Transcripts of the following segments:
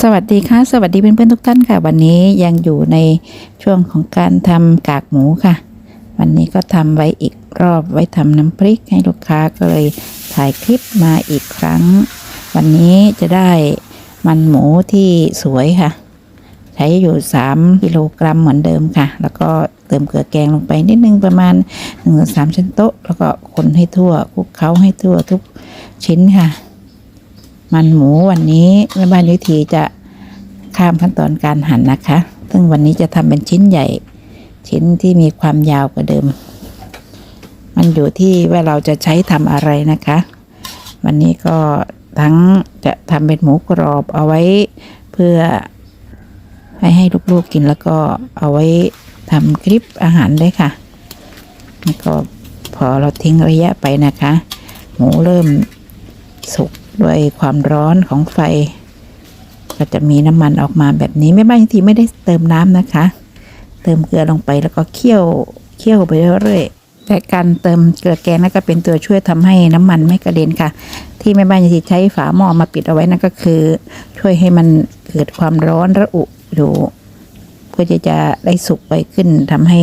สวัสดีค่ะ สวัสดีเพื่อนๆทุกท่านค่ะ วันนี้ยังอยู่ในช่วงของการทำกากหมูค่ะ วันนี้ก็ทำไว้อีกรอบไว้ทำน้ำพริกให้ลูกค้าก็เลยถ่ายคลิปมาอีกครั้ง วันนี้จะได้มันหมูที่สวยค่ะ ใช้อยู่ 3 กิโลกรัมเหมือนเดิมค่ะ แล้วก็เติมเกลือแกงลงไปนิดนึงประมาณ1นึ่ชั้นโต๊ะ แล้วก็คนให้ทั่วคลุกเคล้าให้ทั่วทุกชิ้นค่ะ มันหมูวันนี้แม่บ้านวิธีจะข้ามขั้นตอนการหั่นนะคะ ซึ่งวันนี้จะทำเป็นชิ้นใหญ่ ชิ้นที่มีความยาวกว่าเดิม มันอยู่ที่ว่าเราจะใช้ทำอะไรนะคะ วันนี้ก็ทั้งจะทำเป็นหมูกรอบเอาไว้เพื่อให้ให้ลูกๆกินแล้วก็เอาไว้ทำคลิปอาหารได้วยค่ะแล้วก็พอเราทิ้งระยะไปนะคะ หมูเริ่มสุก ด้วยความร้อนของไฟ ก็จะมีน้ำมันออกมาแบบนี้ไม่บ้างทีไม่ได้เติมน้ำนะคะ เติมเกลือลงไปแล้วก็เคี่ยวเคี่ยวไปเรื่อยๆแต่การเติมเกลือแกงนั่นก็เป็นตัวช่วยทำให้น้ำมันไม่กระเด็นค่ะ ที่แม่บ้านยาทีใช้ฝาหม้อมาปิดเอาไว้นั่นก็คือ ช่วยให้มันเกิดความร้อนระอุอยู่เพื่อจะจะได้สุกไปขึ้นทำให้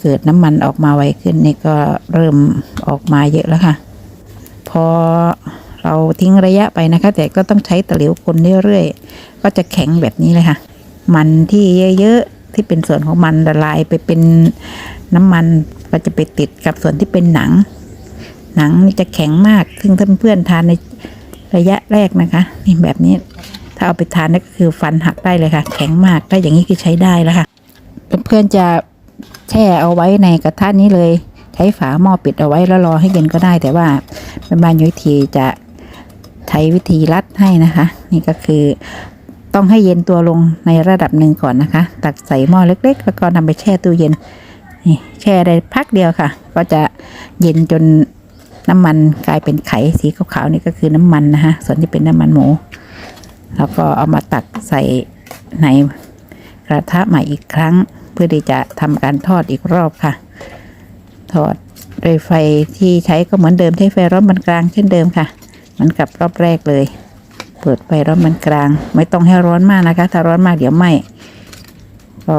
เกิดน้ำมันออกมาไวขึ้นนี่ก็เริ่มออกมาเยอะแล้วค่ะ พอ เราทิ้งระยะไปนะคะ แต่ก็ต้องใช้ตะหลิวคนเรื่อยๆ ก็จะแข็งแบบนี้เลยค่ะ มันที่เยอะๆ ที่เป็นส่วนของมันละลายไปเป็นน้ำมันก็จะไปติดกับส่วนที่เป็นหนัง หนังจะแข็งมาก ซึ่งถ้านเพื่อนทานในระยะแรกนะคะ นี่แบบนี้ ถ้าเอาไปทานนี่ก็คือฟันหักได้เลยค่ะ แข็งมาก ถ้าอย่างนี้คือใช้ได้แล้วค่ะเพื่อนๆจะแช่เอาไว้ในกระทะนี้เลย ใช้ฝาหม้อปิดเอาไว้แล้วรอให้เย็นก็ได้ แต่ว่าแม่บ้านยุ้ยทีจะ ใช้วิธีรัดให้นะคะ นี่ก็คือต้องให้เย็นตัวลงในระดับหนึ่งก่อนนะคะ ตักใส่หม้อเล็ก ๆ แล้วก็นำไปแช่ตู้เย็นนี่แช่ได้พักเดียวค่ะ ก็จะเย็นจนน้ำมันกลายเป็นไข่สีขาวๆนี่ก็คือน้ำมันนะคะส่วนที่เป็นน้ำมันหมู แล้วก็เอามาตักใส่ในกระทะใหม่อีกครั้ง เพื่อที่จะทำการทอดอีกรอบค่ะ ทอดโดยไฟที่ใช้ก็เหมือนเดิมใช้ไฟร้อนปานกลางเช่นเดิมค่ะ มือนกับรอบแรกเลย เปิดไฟร้อนปานกลาง ไม่ต้องให้ร้อนมากนะคะ ถ้าร้อนมากเดี๋ยวไหม้ก็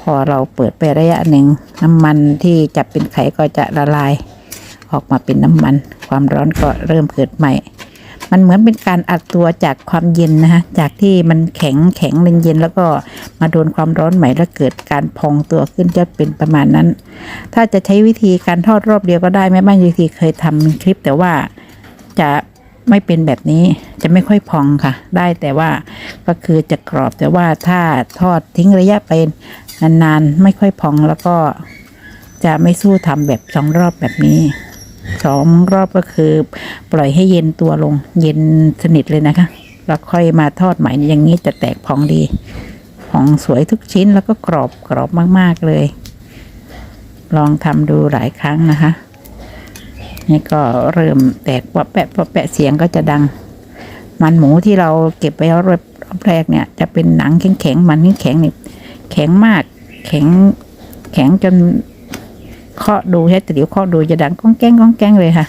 พอเราเปิดไประยะหนึ่งน้ำมันที่จับเป็นไขก็จะละลาย ออกมาเป็นน้ำมัน ความร้อนก็เริ่มเกิดใหม่ มันเหมือนเป็นการอัดตัวจากความเย็นนะคะจากที่มันแข็งแข็งเย็นๆแล้วก็มาโดนความร้อนใหม่แล้วเกิดการพองตัวขึ้นจะเป็นประมาณนั้น ถ้าจะใช้วิธีการทอดรอบเดียวก็ได้แม่บ้านยูทีเคยทำคลิปแต่ว่า จะไม่เป็นแบบนี้จะไม่ค่อยพองค่ะ ได้แต่ว่าก็คือจะกรอบแต่ว่าถ้าทอดทิ้งระยะไปนานๆ ไม่ค่อยพองแล้วก็จะไม่สู้ทำแบบสองรอบแบบนี้สองรอบก็คือ ปล่อยให้เย็นตัวลง เย็นสนิทเลยนะคะ แล้วค่อยมาทอดใหม่อย่างนี้จะแตกพองดีพองสวยทุกชิ้นแล้วก็กรอบกรอบมาก ๆเลย ลองทำดูหลายครั้งนะคะ นี่ก็เริ่มแตกปะแปะปะแปะเสียงก็จะดัง มันหมูที่เราเก็บไว้รอบแรกเนี่ย จะเป็นหนังแข็งแข็งๆมันแข็งๆนี่แข็งมากแข็งแข็งจนเคาะดูใช้ตะหลิวเคาะดูจะดังก้องแก้งก้องแก้งเลยค่ะ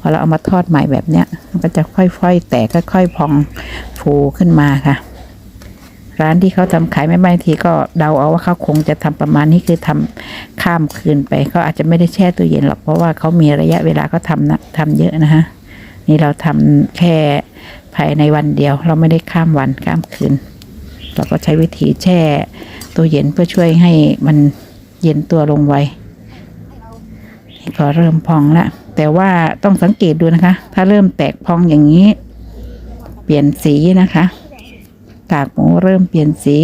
พอเราเอามาทอดใหม่แบบเนี้ยมันก็จะค่อยๆ แตกค่อยๆพองฟูขึ้นมาค่ะ ร้านที่เขาทำขายไม่บางทีก็เดาเอาว่าเขาคงจะทำประมาณนี้คือทำข้ามคืนไปเขาอาจจะไม่ได้แช่ตู้เย็นหรอกเพราะว่าเขามีระยะเวลาเขาทำนะทำเยอะนะคะนี่เราทำแค่ภายในวันเดียว เราไม่ได้ข้ามวันข้ามคืน เราก็ใช้วิธีแช่ตู้เย็นเพื่อช่วยให้มันเย็นตัวลงไวนี่ก็เริ่มพองแล้วแต่ว่าต้องสังเกตดูนะคะ ถ้าเริ่มแตกพองอย่างนี้ เปลี่ยนสีนะคะ กากหมูเริ่มเปลี่ยนสี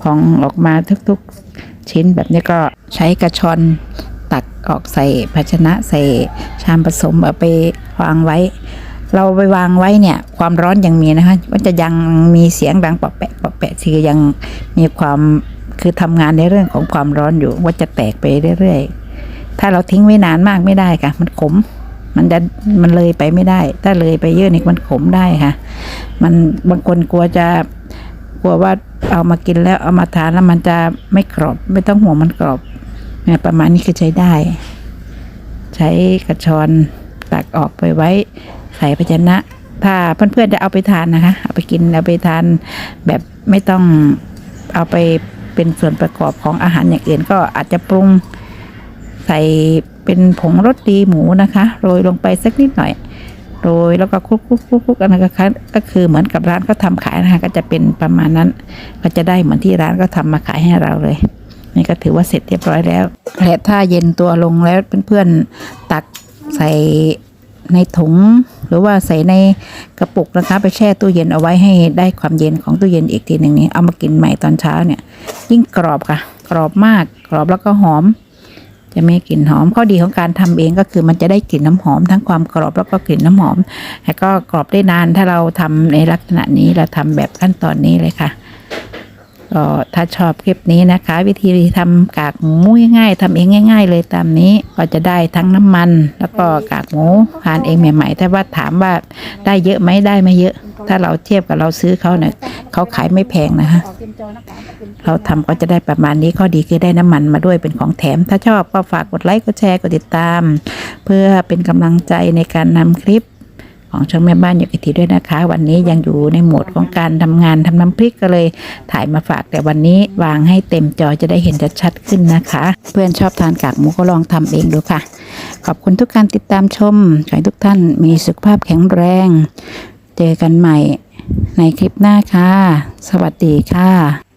พองออกมาทุกๆชิ้นแบบนี้ก็ใช้กระชอนตักออกใส่ภาชนะใส่ชามผสมเอาไปวางไว้ เราไปวางไว้เนี่ย ความร้อนยังมีนะคะมันจะยังมีเสียงดังปะแปะปะแปะคือยังมีความคือทำงานในเรื่องของความร้อนอยู่ว่าจะแตกไปเรื่อยๆถ้าเราทิ้งไว้นานมากไม่ได้ค่ะมันขม มันจะมันเลยไปไม่ได้ ถ้าเลยไปเยอะนี่มันขมได้ค่ะ มันบางคนกลัวจะกลัวว่าเอามากินแล้วเอามาทานแล้วมันจะไม่กรอบ ไม่ต้องห่วงมันกรอบเนี่ยประมาณนี้คือใช้ได้ ใช้กระชอนตักออกไปไว้ใส่ภาชนะ ถ้าเพื่อนๆจะเอาไปทานนะคะ เอาไปกินเอาไปทานแบบไม่ต้องเอาไปเป็นส่วนประกอบของอาหารอย่างอื่นก็อาจจะปรุงใส่ เป็นผงรสดีหมูนะคะโรยลงไปสักนิดหน่อยโรยแล้วก็คลุกคลุกคลุกคลุกอันนั้นก็คือก็คือเหมือนกับร้านเขาทำขายนะคะ ก็จะเป็นประมาณนั้น ก็จะได้เหมือนที่ร้านก็ทำมาขายให้เราเลยนี่ก็ถือว่าเสร็จเรียบร้อยแล้วและถ้าเย็นตัวลงแล้วเพื่อนๆตักใส่ในถุงหรือว่าใส่ในกระปุกนะคะ ไปแช่ตู้เย็นเอาไว้ให้ได้ความเย็นของตู้เย็นอีกทีหนึ่งนี้เอามากินใหม่ตอนเช้าเนี่ย ยิ่งกรอบค่ะ กรอบมากกรอบแล้วก็หอม จะมีกลิ่นหอมข้อดีของการทำเองก็คือมันจะได้กลิ่นน้ำหอมทั้งความกรอบแล้วก็กลิ่นน้ำหอม แล้วก็กรอบได้นานถ้าเราทำในลักษณะนี้เราทำแบบขั้นตอนนี้เลยค่ะก็ถ้าชอบคลิปนี้นะคะ วิธีทำกากหมูง่ายๆทำเองง่าย ๆ เลยตามนี้ก็จะได้ทั้งน้ำมัน แล้วก็กากหมูทานเองใหม่ๆแต่ว่าถามว่าได้เยอะไหมได้ไม่เยอะ ถ้าเราเทียบกับเราซื้อเขาเนี่ย เขาขายไม่แพงนะคะเราทำก็จะได้ประมาณนี้ข้อดีคือได้น้ำมันมาด้วยเป็นของแถม ถ้าชอบก็ฝากกดไลค์กดแชร์กดติดตาม เพื่อเป็นกำลังใจในการนำคลิปของช่องแม่บ้านอยู่กิทีด้วยนะคะ วันนี้ยังอยู่ในโหมดของการทำงานทำน้ำพริกก็เลย ถ่ายมาฝากแต่วันนี้วางให้เต็มจอจะได้เห็นชัดๆขึ้นนะคะ เพื่อนชอบทานกากหมูก็ลองทำเองดูค่ะ ขอบคุณทุกการติดตามชมขอให้ทุกท่านมีสุขภาพแข็งแรง เจอกันใหม่ ในคลิปหน้าค่ะ สวัสดีค่ะ